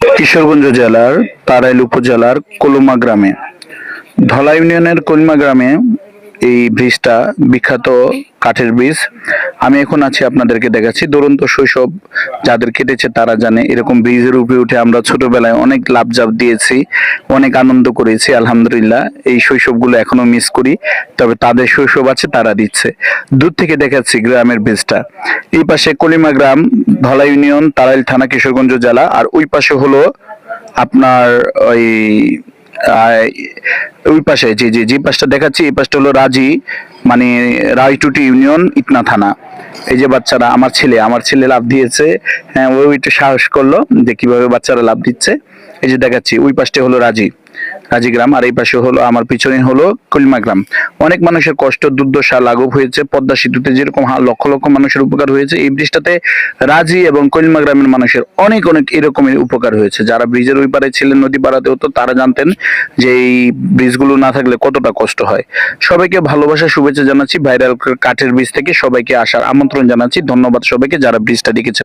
কিশোরগঞ্জ জেলার তারাইল উপজেলার কলুমা গ্রামে। ধলা ইউনিয়নের কলিমা গ্রামে এই ব্রিজটা বিখ্যাত কাঠের ব্রিজ। আমি এখন আছি আপনাদেরকে দেখাচ্ছি। দুরন্ত শৈশব যাদের কেটেছে তারা জানে, এরকম ব্রিজের উপরে উঠে আমরা ছোটবেলায় অনেক লাভ জাপ দিয়েছি, অনেক আনন্দ করেছি, আলহামদুলিল্লাহ। এই শৈশবগুলো এখনও মিস করি, তবে তাদের শৈশব আছে, তারা দিচ্ছে। দূর থেকে দেখাচ্ছি গ্রামের ব্রিজটা এই পাশে কলিমা গ্রাম, ধলা ইউনিয়ন, তারাইল থানা, কিশোরগঞ্জ জেলা, আর ওই পাশে হলো আপনার ওই ওই পাশে যে যে যে পাশটা দেখাচ্ছি, এই পাশটা হলো রাজি মানে রায়টুটি ইউনিয়ন ইটনা থানা। এই যে বাচ্চারা, আমার ছেলে আমার ছেলে লাভ দিয়েছে হ্যাঁ ও একটু সাহস করল যে কীভাবে বাচ্চারা লাভ দিচ্ছে। এই যে দেখাচ্ছি, ওই পাশটা হলো রাজি রাজি গ্রাম, আর এই পাশে হলো আমার পিছনে হলো কলিমা গ্রাম। অনেক মানুষের কষ্ট, দুর্দশা লাঘব হয়েছে, পদ্মা সেতুতে যেরকম লক্ষ লক্ষ মানুষের উপকার হয়েছে, এই ব্রিজটাতে রাজি এবং কলিমা গ্রামের মানুষের অনেক অনেক এরকমের উপকার হয়েছে। যারা ব্রিজের ওই পারে ছিলেন নদী পাড়াতে হতো, তারা জানতেন যে এই ব্রিজগুলো না থাকলে কতটা কষ্ট হয়। সবাইকে ভালোবাসা, শুভেচ্ছা জানাচ্ছি, ভাইরাল কাঠের ব্রিজ থেকে সবাইকে আসার আমন্ত্রণ জানাচ্ছি। ধন্যবাদ সবাইকে যারা ব্রিজটা দেখেছে।